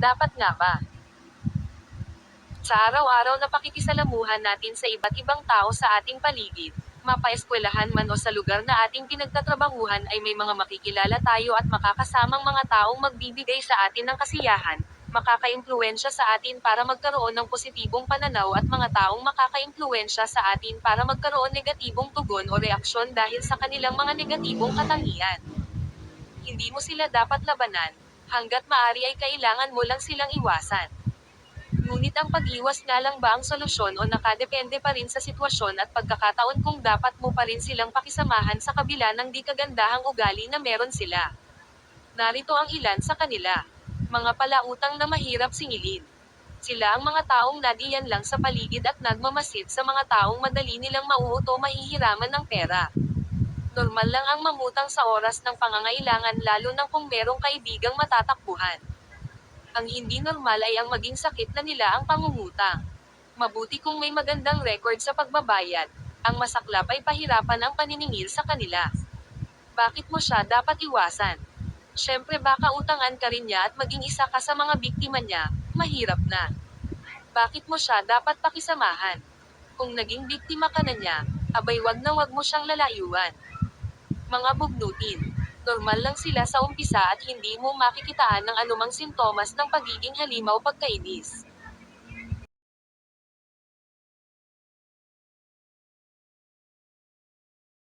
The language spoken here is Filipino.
Dapat nga ba? Sa araw-araw na pakikisalamuhan natin sa iba't ibang tao sa ating paligid, mapaeskwelahan man o sa lugar na ating pinagtatrabahuhan ay may mga makikilala tayo at makakasamang mga taong magbibigay sa atin ng kasiyahan, makakaimpluwensya sa atin para magkaroon ng positibong pananaw at mga taong makakaimpluwensya sa atin para magkaroon negatibong tugon o reaksyon dahil sa kanilang mga negatibong katangian. Hindi mo sila dapat labanan, hanggat maari ay kailangan mo lang silang iwasan. Ngunit ang pag-iwas nga lang ba ang solusyon o nakadepende pa rin sa sitwasyon at pagkakataon kung dapat mo pa rin silang pakisamahan sa kabila ng di kagandahang ugali na meron sila. Narito ang ilan sa kanila. Mga palautang na mahirap singilin. Sila ang mga taong nadiyan lang sa paligid at nagmamasid sa mga taong madali nilang mauuto mahihiraman ng pera. Normal lang ang mamutang sa oras ng pangangailangan lalo na kung merong kaibigang matatakbuhan. Ang hindi normal ay ang maging sakit na nila ang pangungutang. Mabuti kung may magandang record sa pagbabayad. Ang masaklap ay pahirapan ang paniningil sa kanila. Bakit mo siya dapat iwasan? Siyempre baka utangan ka rin niya at maging isa ka sa mga biktima niya, mahirap na. Bakit mo siya dapat pakisamahan? Kung naging biktima ka na niya, abay wag na wag mo siyang lalayuan. Mga bugnutin. Normal lang sila sa umpisa at hindi mo makikitaan ng anumang sintomas ng pagiging halimaw pagkainis.